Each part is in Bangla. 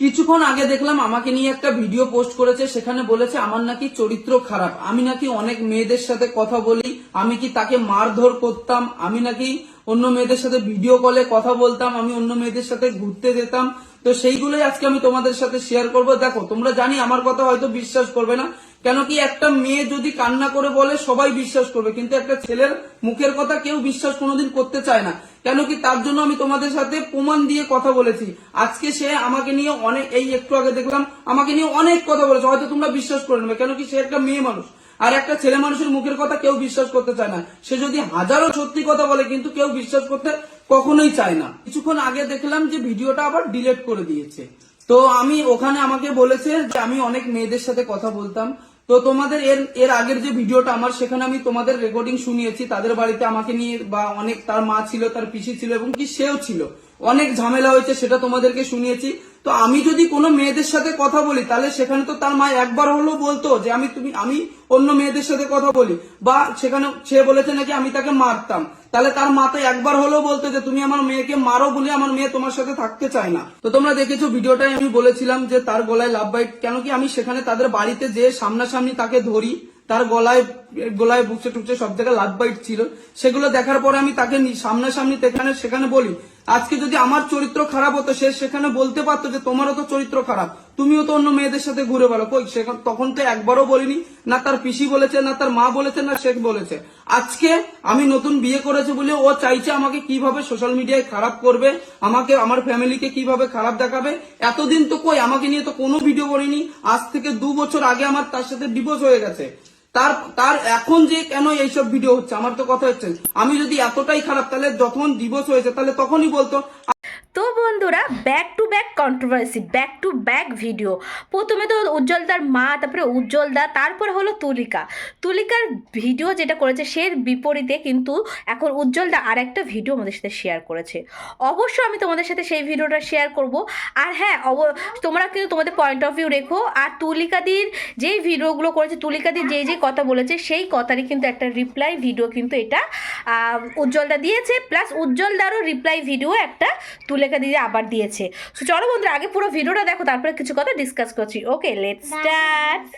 কিছুক্ষণ আগে দেখলাম আমাকে নিয়ে একটা ভিডিও পোস্ট করেছে, সেখানে বলেছে, আমার নাকি চরিত্র খারাপ। আমি নাকি অনেক মেয়েদের সাথে কথা বলি, আমি কি তাকে মারধর করতাম? আমি নাকি অন্য মেয়েদের সাথে ভিডিও কলে কথা বলতাম, আমি অন্য মেয়েদের সাথে ঘুরতে যেতাম? তো সেইগুলোই আজকে আমি তোমাদের সাথে শেয়ার করব। দেখো, তোমরা জানি আমার কথা হয়তো বিশ্বাস করবে না কেন কি একটা মেয়ে যদি কান্না করে বলে, সবাই বিশ্বাস করবে। কিন্তু একটা ছেলের মুখের কথা কেউ বিশ্বাস কোনোদিন করতে চায় না। কেন কি তার জন্য আমি তোমাদের সাথে প্রমাণ দিয়ে কথা বলেছি। আজকে সে আমাকে নিয়ে অনেক, এই একটু আগে দেখলাম, আমাকে নিয়ে অনেক কথা বলেছে। হয়তো তোমরা বিশ্বাস করে নেবে কেন কি সে একটা মেয়ে মানুষ। আর একটা ছেলে মানুষের মুখের কথা কেউ বিশ্বাস করতে চায় না। সে যদি হাজারো সত্যি কথা বলে, কিন্তু কেউ বিশ্বাস করতে কখনোই চাই না। কিছুক্ষণ আগে দেখলাম যে ভিডিওটা আবার ডিলেট করে দিয়েছে। তো আমি ওখানে আমাকে বলেছে যে আমি অনেক মেয়েদের সাথে কথা বলতাম। তো তোমাদের এর এর আগের যে ভিডিওটা আমার, সেখানে আমি তোমাদের রেকর্ডিং শুনিয়েছি। তাদের বাড়িতে আমাকে নিয়ে বা অনেক, তার মা ছিল, তার পিসি ছিল এবং কি সেও ছিল। অনেক ঝামেলা হয়েছে, সেটা তোমাদেরকে শুনিয়েছি। তো আমি যদি কোনো মেয়েদের সাথে কথা বলি, তাহলে সেখানে তো তার মা একবার হলেও বলতো যে আমি তুমি, আমি অন্য মেয়েদের সাথে কথা বলি। বা সেখানে সে বলেছে নাকি আমি তাকে মারতাম। তাহলে তার মা তো একবার হলেও বলতো যে তুমি আমার মেয়েকে মারো বলে আমার মেয়ে তোমার সাথে থাকতে চায় না। তো তোমরা দেখেছ ভিডিওটাই আমি বলেছিলাম যে তার গলায় লাভ বাইট, কেন কি আমি সেখানে তাদের বাড়িতে যে সামনাসামনি তাকে ধরি, তার গলায় গলায় বুকছে টুকছে সব জায়গায় লাভ বাইট ছিল। সেগুলো দেখার পরে আমি তাকে সামনাসামনি সেখানে সেখানে বলি আজকে যদি আমার চরিত্র খারাপ হতো, সে সেখানে বলতে পারতো যে তোমারও তো চরিত্র খারাপ। তুমিও তো অন্য মেয়েদের সাথে ঘুরে বেড়ো কই, সেখান- তখন তো একবারও বলিনি। না তার পিসি বলেছে, না তার মা বলেছে, না শেখ বলেছে। আজকে আমি নতুন বিয়ে করেছে বলে ও চাইছে আমাকে কীভাবে সোশ্যাল মিডিয়ায় খারাপ করবে, আমাকে, আমার ফ্যামিলিকে কীভাবে খারাপ দেখাবে। এতদিন তো কই, আমাকে নিয়ে তো কোনো ভিডিও করিনি। আজ থেকে দু বছর আগে আমার তার সাথে ডিভোর্স হয়ে গেছে। তার তার এখন যে কেন এইসব ভিডিও হচ্ছে? আমার তো কথা হচ্ছে, আমি যদি এতটাই খারাপ, তাহলে যখন দিবস হয়েছে, তাহলে তখনই বলতো তো বন্ধুরা back to back controversy back to back video প্রথমে তো উজ্জ্বলদার মা, তারপরে উজ্জ্বলদা, তারপরে হলো তুলিকা। তুলিকার ভিডিও যেটা করেছে সে বিপরীতে কিন্তু এখন উজ্জ্বলদা আর একটা ভিডিও আমাদের সাথে শেয়ার করেছে। অবশ্য আমি তোমাদের সাথে সেই ভিডিওটা শেয়ার করব। আর হ্যাঁ অব, তোমরা কিন্তু তোমাদের পয়েন্ট অফ ভিউ রেখো। আর তুলিকাদির যেই ভিডিওগুলো করেছে, তুলিকাদির যেই যে কথা বলেছে, সেই কথারই কিন্তু একটা রিপ্লাই ভিডিও কিন্তু এটা উজ্জ্বলদা দিয়েছে। প্লাস উজ্জ্বলদারও রিপ্লাই ভিডিও একটা তুলেকা দিয়ে আবার দিয়েছে। তো চলো বন্ধুরা আগে পুরো ভিডিওটা দেখো তারপরে কিছু কথা ডিসকাস করছি। ওকে লেটস স্টার্ট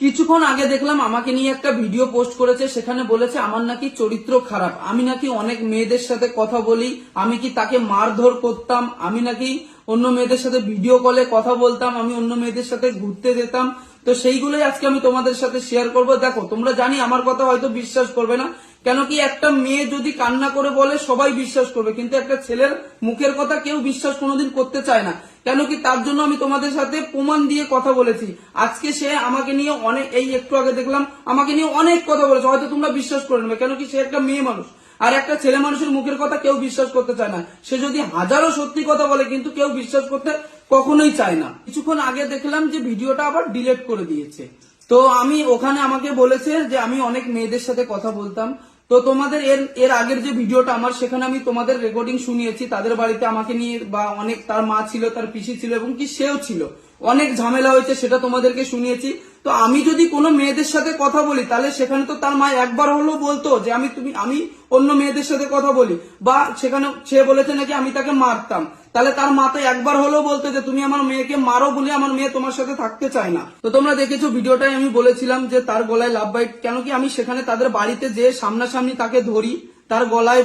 কিছুক্ষণ আগে দেখলাম আমাকে নিয়ে একটা ভিডিও পোস্ট করেছে সেখানে বলেছে আমার নাকি চরিত্র খারাপ। আমি নাকি অনেক মেয়েদের সাথে কথা বলি আমি কি তাকে মারধর করতাম? আমি নাকি অন্য মেয়েদের সাথে ভিডিও কলে কথা বলতাম আমি অন্য মেয়েদের সাথে ঘুরতে যেতাম? তো সেইগুলোই আজকে আমি তোমাদের সাথে শেয়ার করব। দেখো তোমরা জানি আমার কথা হয়তো বিশ্বাস করবে না। কেন কি একটা মেয়ে যদি কান্না করে বলে, সবাই বিশ্বাস করবে। কিন্তু একটা ছেলের মুখের কথা কেউ বিশ্বাস কোনোদিন করতে চায় না। কেন কি তার জন্য আমি তোমাদের সাথে প্রমাণ দিয়ে কথা বলেছি। আজকে সে আমাকে নিয়ে অনেক এই একটু আগে দেখলাম, আমাকে নিয়ে অনেক কথা বলেছে। হয়তো তোমরা বিশ্বাস করে নেবে। কেন কি সে একটা মেয়ে মানুষ। আর একটা ছেলে মানুষের মুখের কথা কেউ বিশ্বাস করতে চায় না। সে যদি হাজারো সত্যি কথা বলে, কিন্তু কেউ বিশ্বাস করতে কখনোই চায় না। কিছুক্ষণ আগে দেখলাম যে ভিডিওটা আবার ডিলিট করে দিয়েছে। তো আমি ওখানে আমাকে বলেছে যে আমি অনেক মেয়েদের সাথে কথা বলতাম। তো তোমাদের এর এর আগের যে ভিডিওটা আমার, সেখানে আমি তোমাদের রেকর্ডিং শুনিয়েছি। তাদের বাড়িতে আমাকে নিয়ে বা অনেক, তার মা ছিল, তার পিসি ছিল, এবং কি সেও ছিল। অনেক ঝামেলা হয়েছে, সেটা তোমাদেরকে শুনিয়েছি। তো আমি যদি কোনো মেয়েদের সাথে কথা বলি, তাহলে সেখানে তো তার মা একবার হলেও বলতো যে আমি তুমি, আমি অন্য মেয়েদের সাথে কথা বলি। বা সেখানে সে বলেছে নাকি আমি তাকে মারতাম। তাহলে তার মা তো একবার হলেও বলতো যে তুমি আমার মেয়েকে মারো বলে আমার মেয়ে তোমার সাথে থাকতে চায় না। তো তোমরা দেখেছ ভিডিওটাই আমি বলেছিলাম যে তার গলায় লাভ বাইট কেন কি আমি সেখানে তাদের বাড়িতে যে সামনাসামনি তাকে ধরি। তার গলায়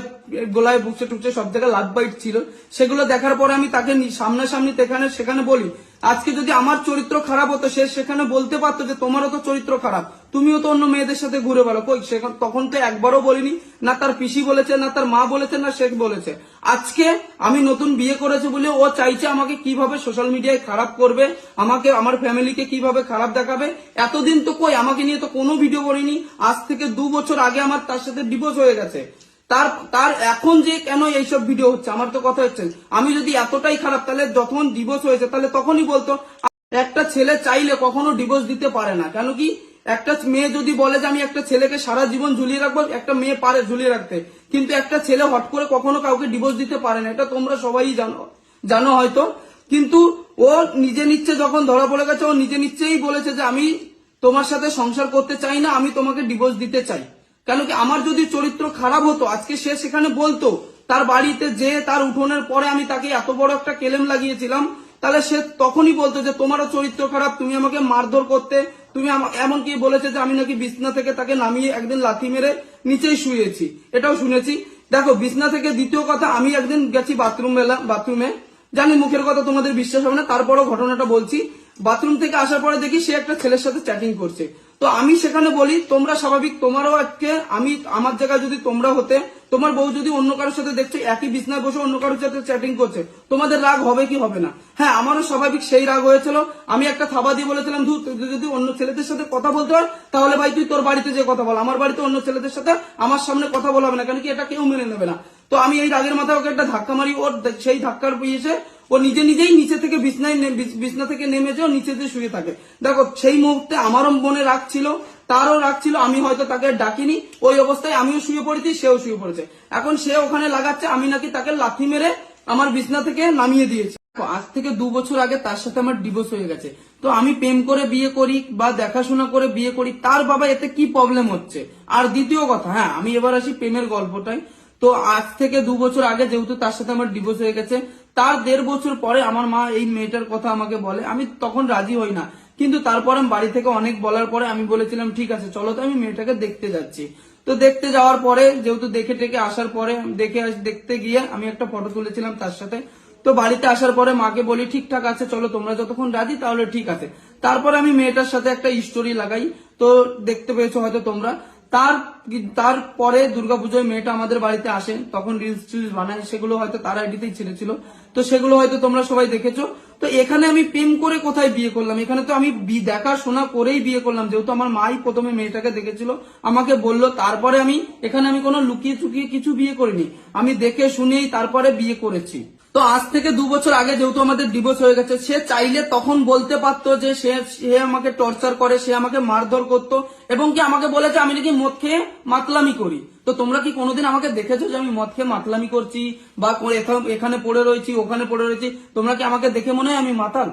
গলায় বুকছে টুকছে সব জায়গায় লাভ বাইট ছিল। সেগুলো দেখার পরে আমি তাকে সামনাসামনি সেখানে সেখানে বলি আজকে যদি আমার চরিত্র খারাপ হতো, সে সেখানে বলতে পারতো যে তোমারও তো চরিত্র খারাপ, তুমিও তো অন্য মেয়েদের সাথে ঘুরে বেড়ো তখন তো একবারও বলিনি, না তার পিসি বলেছে, না তার মা বলেছে, না শেখ বলেছে। আজকে আমি নতুন বিয়ে করেছে বলে ও চাইছে আমাকে কীভাবে সোশ্যাল মিডিয়ায় খারাপ করবে, আমাকে, আমার ফ্যামিলিকে কীভাবে খারাপ দেখাবে। এতদিন তো কই, আমাকে নিয়ে তো কোনো ভিডিও করিনি। আজ থেকে দু বছর আগে আমার তার সাথে ডিভোর্স হয়ে গেছে। তার তার এখন যে কেন এইসব ভিডিও হচ্ছে, আমার তো কথা হচ্ছে আমি যদি এতটাই খারাপ, তাহলে যখন ডিভোর্স হয়েছে, তাহলে তখনই বলতো, একটা ছেলে চাইলে কখনো ডিভোর্স দিতে পারে না। কেন কি? একটা মেয়ে যদি বলে যে আমি একটা ছেলেকে সারা জীবন ঝুলিয়ে রাখব, একটা মেয়ে পারে ঝুলিয়ে রাখতে। কিন্তু একটা ছেলে হট করে কখনো কাউকে ডিভোর্স দিতে পারে না, এটা তোমরা সবাই জানো জানো হয়তো। কিন্তু ও নিজে নিচ্ছে যখন ধরা পড়ে গেছে, ও নিজে নিচ্ছেই বলেছে যে আমি তোমার সাথে সংসার করতে চাই না, আমি তোমাকে ডিভোর্স দিতে চাই। কেন কি আমার যদি চরিত্র খারাপ হতো, আজকে সে সেখানে বলতো, তার বাড়িতে যে তার উঠোনের পরে আমি তাকে এত বড় একটা কেলেম লাগিয়েছিলাম, তাহলে সে তখনই বলতো যে, তোমারও চরিত্র খারাপ, তুমি আমাকে মারধর করতে, তুমি এমনকি বলেছে যে, আমি নাকি বিছনা থেকে তাকে নামিয়ে একদিন লাথি মেরে নিচেই শুয়েছি। এটাও শুনেছি। দেখো, বিছনা থেকে দ্বিতীয় কথা, আমি একদিন গেছি বাথরুম বাথরুমে। জানি মুখের কথা তোমাদের বিশ্বাস হবে না, তারপরও ঘটনাটা বলছি। বাথরুম থেকে আসার পরে দেখি সে একটা ছেলের সাথে চ্যাটিং করছে। তো আমি সেখানে বলি, তোমরা স্বাভাবিক, তোমারও আজকে, আমি আমার জায়গায় যদি তোমরা হতে, তোমার বউ যদি অন্য কারোর সাথে দেখছ, একই বিছনায় বসে অন্য কারোর সাথে চ্যাটিং করছে, তোমাদের রাগ হবে কি হবে না? হ্যাঁ আমারও স্বাভাবিক সেই রাগ হয়েছিল। আমি একটা থাবা দিয়ে বলেছিলাম ধু তুই যদি অন্য ছেলেদের সাথে কথা বলতে হয় তাহলে ভাই তুই তোর বাড়িতে যে কথা বল। আমার বাড়িতে অন্য ছেলেদের সাথে আমার সামনে কথা বলা হবে না, কেন কি এটা কেউ মেনে নেবে না। তো আমি এই রাগের মাথায় ওকে একটা ধাক্কা মারি, ওর সেই ধাক্কার পিয়েছে ও নিজে নিজেই নিচে থেকে বিছনায় বিছনা থেকে নেমে যে নিচে দিয়ে শুয়ে থাকে। দেখো, সেই মুহূর্তে আমারও মনে রাগ ছিল, তারও রাগ ছিল, আমি হয়তো তাকে ডাকিনি, ওই অবস্থায় আমিও শুয়ে পড়েছি, সেও শুয়ে পড়েছে। এখন সে ওখানে লাগাচ্ছে, আমি নাকি তাকে লাথি মেরে আমার বিছনা থেকে নামিয়ে দিয়েছি। আজ থেকে দু বছর আগে তার সাথে আমার ডিভোর্স হয়ে গেছে। তো আমি প্রেম করে বিয়ে করি বা দেখাশোনা করে বিয়ে করি, তার বাবা এতে কি প্রবলেম হচ্ছে? আর দ্বিতীয় কথা হ্যাঁ আমি এবার আসি প্রেমের গল্পটাই তো আজ থেকে দু বছর আগে যেহেতু তার সাথে আমার ডিভোর্স হয়ে গেছে, তার দেড় বছর পরে আমার মা এই মেয়েটার কথা আমাকে বলে। আমি তখন রাজি হই না। কিন্তু তারপর বাড়ি থেকে অনেক বলার পরে আমি বলেছিলাম, ঠিক আছে, চলো তো আমি মেয়েটাকে দেখতে যাচ্ছি। তো দেখতে যাওয়ার পরে, যেহেতু দেখে টেকে আসার পরে, দেখে দেখতে গিয়ে আমি একটা ফটো তুলেছিলাম তার সাথে। তো বাড়িতে আসার পরে মাকে বলি ঠিকঠাক আছে, চলো তোমরা যতক্ষণ রাজি, তাহলে ঠিক আছে। তারপরে আমি মেয়েটার সাথে একটা স্টোরি লাগাই। তো দেখতে পেয়েছ হয়তো তোমরা। তার তারপরে দুর্গাপুজোয় মেয়েটা আমাদের বাড়িতে আসে, তখন রিলস টিলস বানায়, সেগুলো হয়তো তার আইডিতেই ছেড়েছিল। তো সেগুলো হয়তো তোমরা সবাই দেখেছ। তো এখানে আমি প্রেম করে কোথায় বিয়ে করলাম? এখানে তো আমি দেখাশোনা করেই বিয়ে করলাম। যেহেতু আমার মাই প্রথমে মেয়েটাকে দেখেছিল, আমাকে বলল, তারপরে আমি, এখানে আমি কোনো লুকিয়ে চুকিয়ে কিছু বিয়ে করিনি। আমি দেখে শুনেই তারপরে বিয়ে করেছি। তো আজ থেকে দু বছর আগে যেহেতু আমাদের ডিভোর্স হয়ে গেছে, সে চাইলে তখন বলতে পারতো যে সে সে আমাকে টর্চার করে, সে আমাকে মারধর করতো এবং কি আমাকে বলেছে, আমি নাকি মদ খেয়ে মাতলামি করি। তো তোমরা কি কোনোদিন আমাকে দেখেছ যে আমি মদ খেয়ে মাতলামি করছি বা এখানে পড়ে রয়েছি, ওখানে পড়ে রয়েছি? তোমরা কি আমাকে দেখে মনে হয় আমি মাতাল?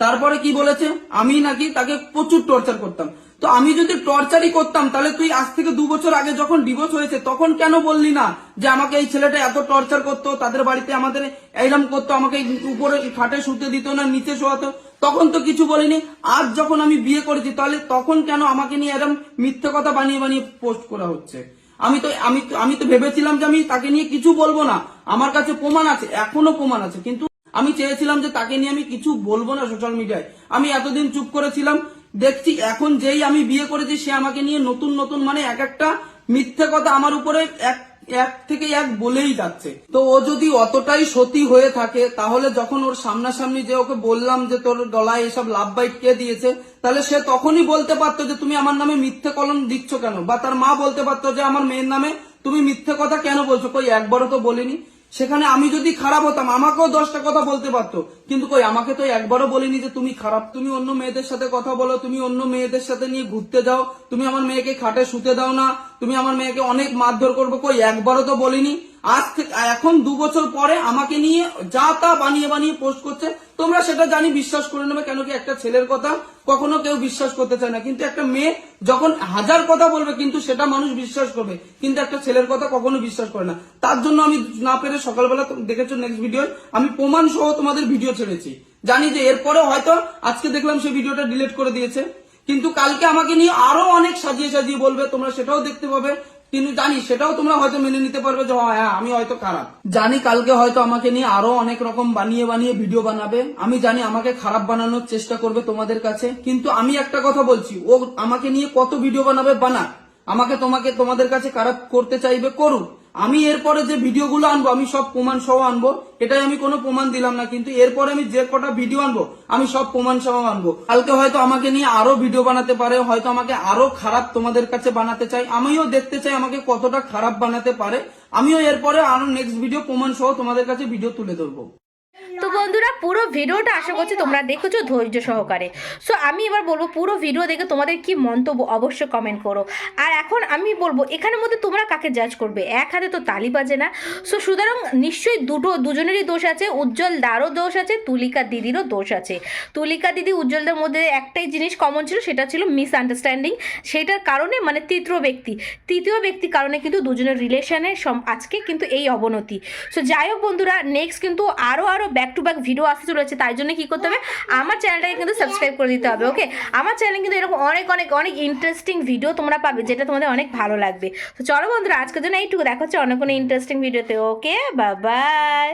তারপরে কি বলেছে? আমি নাকি তাকে প্রচুর টর্চার করতাম। তো আমি যদি টর্চারই করতাম, তাহলে তুই আজ থেকে দু বছর আগে যখন ডিভোর্স হয়েছে, তখন কেন বললি না যে আমাকে এই ছেলেটা এত টর্চার করতো, তাদের বাড়িতে আমাদের এইরকম করতো, আমাকে উপরে খাটে শুতে দিত না, নিচে শোয়াতো? তখন তো কিছু বলিনি। আজ যখন আমি বিয়ে করেছি, তাহলে তখন কেন আমাকে নিয়ে এরকম মিথ্যে কথা বানিয়ে বানিয়ে পোস্ট করা হচ্ছে? আমি তো, আমি আমি তো ভেবেছিলাম যে আমি তাকে নিয়ে কিছু বলব না। আমার কাছে প্রমাণ আছে, এখনও প্রমাণ আছে। কিন্তু আমি চেয়েছিলাম যে তাকে নিয়ে আমি কিছু বলব না সোশ্যাল মিডিয়ায়। আমি এতদিন চুপ করেছিলাম দেখছি, এখন যেই আমি বিয়ে করেছি, সে আমাকে নিয়ে নতুন নতুন মানে এক একটা মিথ্যে কথা আমার উপরে এক এক থেকে এক বলেই যাচ্ছে। তো ও যদি অতটাই সতী হয়ে থাকে, তাহলে যখন ওর সামনাসামনি যে ওকে বললাম যে তোর গলায় এসব লাভ বাইট কে দিয়েছে, তাহলে সে তখনই বলতে পারতো যে তুমি আমার নামে মিথ্যে কলম দিচ্ছ কেন? বা তার মা বলতে পারতো যে আমার মেয়ের নামে তুমি মিথ্যে কথা কেন বলছো? কই, একবারও তো বলিনি। সেখানে আমি যদি খারাপ হতাম, আমাকেও দশটা কথা বলতে পারতো। কিন্তু কই, আমাকে তো একবারও বলিনি যে তুমি খারাপ, তুমি অন্য মেয়েদের সাথে কথা বলো, তুমি অন্য মেয়েদের সাথে নিয়ে ঘুরতে যাও, তুমি আমার মেয়েকে খাটে শুতে দাও না। তুমি আমার মেয়েকে অনেক মারধর করব, কই একবারও তো বলিনি? আজ থেকে এখন দু বছর পরে আমাকে নিয়ে যা তা বানিয়ে বানিয়ে পোস্ট করছে, তোমরা সেটা জানি বিশ্বাস করে নেবে কেন কি একটা ছেলের কথা কখনো কেউ বিশ্বাস করতে চায় না। কিন্তু একটা মেয়ে যখন হাজার কথা বলবে, কিন্তু সেটা মানুষ বিশ্বাস করবে। কিন্তু একটা ছেলের কথা কখনো বিশ্বাস করে না। তার জন্য আমি না পেরে সকালবেলা দেখেছ নেক্সট ভিডিও আমি প্রমাণ সহ তোমাদের ভিডিও ছেড়েছি। জানি যে এরপরে হয়তো আজকে দেখলাম সেই ভিডিওটা ডিলিট করে দিয়েছে। কিন্তু কালকে আমাকে নিয়ে আরও অনেক সাজিয়ে সাজিয়ে বলবে, তোমরা সেটাও দেখতে পাবে। কিন্তু জানি, সেটাও তোমরা হয়তো মেনে নিতে পারবে যে হ্যাঁ আমি হয়তো খারাপ। জানি কালকে হয়তো আমাকে নিয়ে আরও অনেক রকম বানিয়ে বানিয়ে ভিডিও বানাবে। আমি জানি আমাকে খারাপ বানানোর চেষ্টা করবে তোমাদের কাছে। কিন্তু আমি একটা কথা বলছি, ও আমাকে নিয়ে কত ভিডিও বানাবে বানা আমাকে তোমাকে, তোমাদের কাছে খারাপ করতে চাইবে, করুক। আমি এরপরে যে ভিডিওগুলো আনব, আমি সব প্রমাণ সহ আনব, এটাই আমি কোনো প্রমাণ দিলাম না, কিন্তু এরপরে আমি যে কটা ভিডিও আনব, আমি সব প্রমাণ সহ আনব। কালকে হয়তো আমাকে নিয়ে আরও ভিডিও বানাতে পারে, হয়তো আমাকে আরও খারাপ তোমাদের কাছে বানাতে চাই, আমিও দেখতে চাই আমাকে কতটা খারাপ বানাতে পারে, আমিও এরপরে আরও নেক্সট ভিডিও প্রমাণ সহ তোমাদের কাছে ভিডিও তুলে ধরবো। তো বন্ধুরা, পুরো ভিডিওটা আশা করছি তোমরা দেখেছ ধৈর্য সহকারে। সো আমি এবার বলব পুরো ভিডিও দেখে তোমাদের কি মন্তব্য অবশ্যই কমেন্ট করো। আর এখন আমি বলব, এখানের মধ্যে তোমরা কাকে জাজ করবে? এক হাতে তো তালি বাজে না। সো সুতরাং নিশ্চয়ই দুটো, দুজনেরই দোষ আছে। উজ্জ্বল দারও দোষ আছে, তুলিকা দিদিরও দোষ আছে। তুলিকা দিদি উজ্জ্বলদের মধ্যে একটাই জিনিস কমন ছিল, সেটা ছিল মিস আন্ডারস্ট্যান্ডিং সেটার কারণে মানে তৃতীয় ব্যক্তি। তৃতীয় ব্যক্তি কারণে কিন্তু দুজনের রিলেশনের আজকে কিন্তু এই অবনতি। সো যাই হোক বন্ধুরা নেক্সট কিন্তু আরও আরও ব্যাক টু ব্যাক ভিডিও আসতে চলেছে, তাই জন্য কি করতে হবে? আমার চ্যানেলটাকে কিন্তু সাবস্ক্রাইব করে দিতে হবে ওকে আমার চ্যানেলে কিন্তু এরকম অনেক অনেক অনেক ইন্টারেস্টিং ভিডিও তোমরা পাবে, যেটা তোমাদের অনেক ভালো লাগবে। তো চলো বন্ধুরা, আজকের জন্য এইটুকু, দেখা হচ্ছে অনেক কোনো ইন্টারেস্টিং ভিডিওতে ওকে বাই